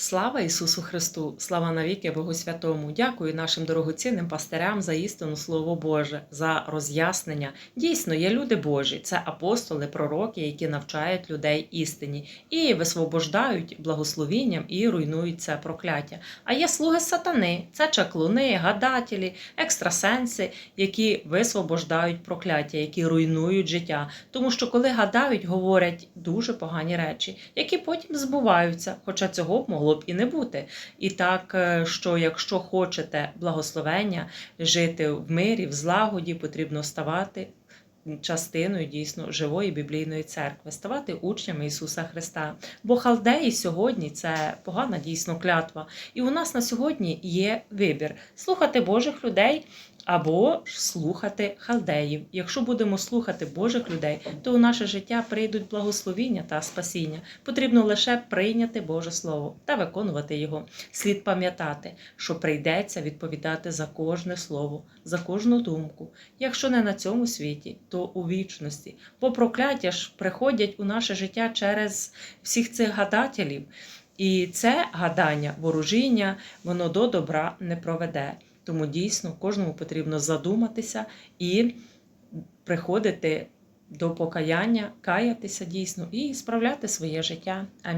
Слава Ісусу Христу! Слава навіки Богу Святому! Дякую нашим дорогоцінним пастирям за істину Слово Боже, за роз'яснення. Дійсно, є люди Божі, це апостоли, пророки, які навчають людей істині і висвобождають благословінням і руйнують це прокляття. А є слуги сатани, це чаклуни, гадателі, екстрасенси, які висвобождають прокляття, які руйнують життя. Тому що коли гадають, говорять дуже погані речі, які потім збуваються, хоча цього б могло б і не бути. І так, е, що якщо хочете благословення, жити в мирі, в злагоді, потрібно ставати частиною дійсно живої біблійної церкви, ставати учнями Ісуса Христа. Бо халдеї сьогодні це погана дійсно клятва. І у нас на сьогодні є вибір слухати Божих людей. Або ж слухати халдеїв. Якщо будемо слухати Божих людей, то у наше життя прийдуть благословіння та спасіння. Потрібно лише прийняти Боже Слово та виконувати його. Слід пам'ятати, що прийдеться відповідати за кожне слово, за кожну думку. Якщо не на цьому світі, то у вічності. Бо прокляття ж приходять у наше життя через всіх цих гадателів. І це гадання, ворожіння, воно до добра не проведе. Тому дійсно кожному потрібно задуматися і приходити до покаяння, каятися дійсно і справляти своє життя. Амінь.